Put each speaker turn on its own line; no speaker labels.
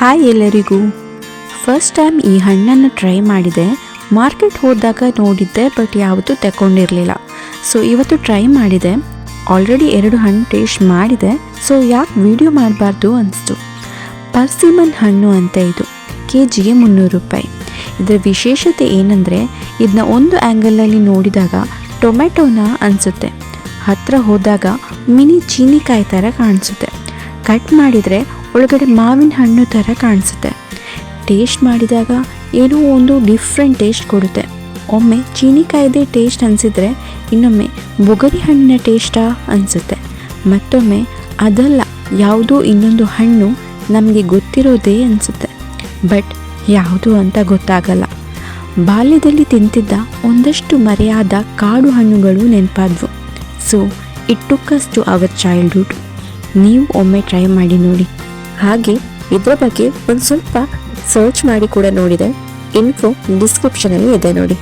Hi ಎಲ್ಲರಿಗೂ. First time ಈ ಹಣ್ಣನ್ನು ಟ್ರೈ ಮಾಡಿದೆ. ಮಾರ್ಕೆಟ್ ಹೋದಾಗ ನೋಡಿದ್ದೆ ಬಟ್ ಯಾವತ್ತೂ ತಗೊಂಡಿರಲಿಲ್ಲ ಸೊ ಇವತ್ತು ಟ್ರೈ ಮಾಡಿದೆ. ಆಲ್ರೆಡಿ ಎರಡು ಹಣ್ಣು ಟೇಸ್ಟ್ ಮಾಡಿದೆ. ಸೊ ಯಾಕೆ ವಿಡಿಯೋ ಮಾಡಬಾರ್ದು ಅನಿಸ್ತು. ಪರ್ಸಿಮನ್ ಹಣ್ಣು ಅಂತ ಇದು. ಕೆ ಜಿಗೆ ಮುನ್ನೂರು ರೂಪಾಯಿ. ಇದರ ವಿಶೇಷತೆ ಏನಂದರೆ ಇದನ್ನ ಒಂದು ಆ್ಯಂಗಲಲ್ಲಿ ನೋಡಿದಾಗ ಟೊಮೆಟೊನ ಅನಿಸುತ್ತೆ. ಹತ್ತಿರ ಹೋದಾಗ ಮಿನಿ ಚೀನಿಕಾಯಿ ಥರ ಕಾಣಿಸುತ್ತೆ. ಕಟ್ ಮಾಡಿದರೆ ಒಳಗಡೆ ಮಾವಿನ ಹಣ್ಣು ಥರ ಕಾಣಿಸುತ್ತೆ. ಟೇಸ್ಟ್ ಮಾಡಿದಾಗ ಏನೋ ಒಂದು ಡಿಫ್ರೆಂಟ್ ಟೇಸ್ಟ್ ಕೊಡುತ್ತೆ. ಒಮ್ಮೆ ಚೀನಿಕಾಯ್ದೆ ಟೇಸ್ಟ್ ಅನಿಸಿದ್ರೆ ಇನ್ನೊಮ್ಮೆ ಬೊಗರಿ ಹಣ್ಣಿನ ಟೇಸ್ಟಾ ಅನಿಸುತ್ತೆ. ಮತ್ತೊಮ್ಮೆ ಅದಲ್ಲ, ಯಾವುದೋ ಇನ್ನೊಂದು ಹಣ್ಣು ನಮಗೆ ಗೊತ್ತಿರೋದೇ ಅನಿಸುತ್ತೆ. ಬಟ್ ಯಾವುದು ಅಂತ ಗೊತ್ತಾಗಲ್ಲ. ಬಾಲ್ಯದಲ್ಲಿ ತಿಂತಿದ್ದ ಒಂದಷ್ಟು ಮರೆಯಾದ ಕಾಡು ಹಣ್ಣುಗಳು ನೆನಪಾದ್ವು. So it takes us to our childhood ನೀವು ಒಮ್ಮೆ ಟ್ರೈ ಮಾಡಿ ನೋಡಿ.
ಹಾಗೆ ಇದ್ರ ಬಗ್ಗೆ ಒಂದು ಸ್ವಲ್ಪ ಸರ್ಚ್ ಮಾಡಿ ಕೂಡ ನೋಡಿದೆ. ಇನ್ಫೋ ಡಿಸ್ಕ್ರಿಪ್ಷನ್ ಅಲ್ಲಿ ಇದೆ ನೋಡಿ.